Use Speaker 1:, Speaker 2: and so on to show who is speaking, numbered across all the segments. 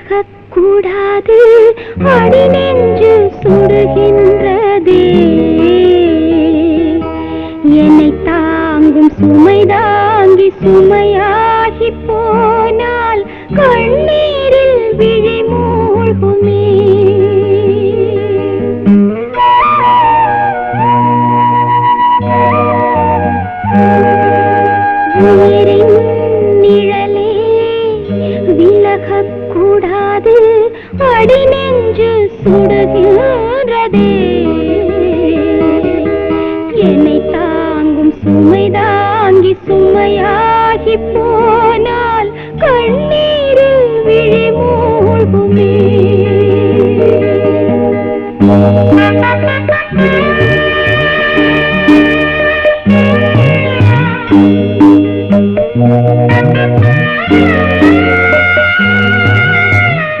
Speaker 1: பழகக்கூடாது அடி நெஞ்சு சுடுகின்றதே என்னை தாங்கும் சுமை தாங்கி சுமையாகி போனால் கண்ணீரில் விழி மூழ்குமே. உயிரின் அடி நெஞ்சு சுடுகின்றதே என்னை தாங்கும் சுமை தாங்கி சுமையாகி போனால் கண்ணீர் விழி மூழ்குமே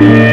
Speaker 1: Thank you.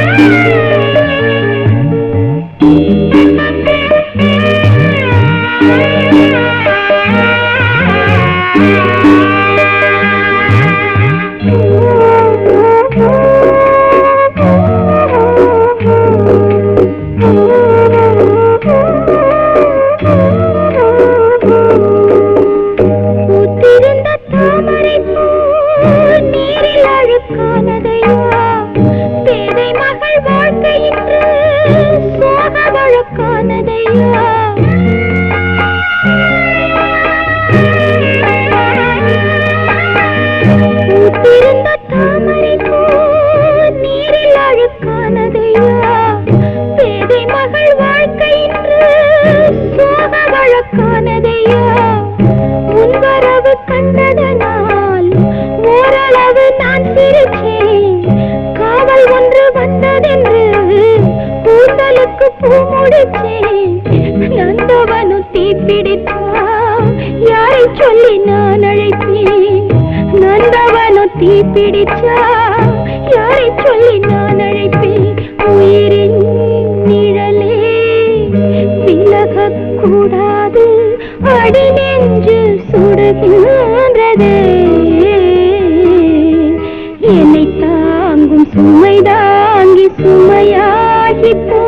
Speaker 1: கண்டதனால் ஓரளவு நான் சிரிச்சேன் காவல் முடிச்சேன் நந்தவனு தீப்பிடித்தா யாரை சொல்லி நான் அழைப்பேன் நந்தவனு தீப்பிடிச்சா யாரை சொல்லி நான் அழைப்பேன்? உயிரின் நிழலே விலகக் கூடாது அடி நெஞ்சு சுடுகின்றது. என்னை தாங்கும் சுமை தாங்கி சுமையாகி போ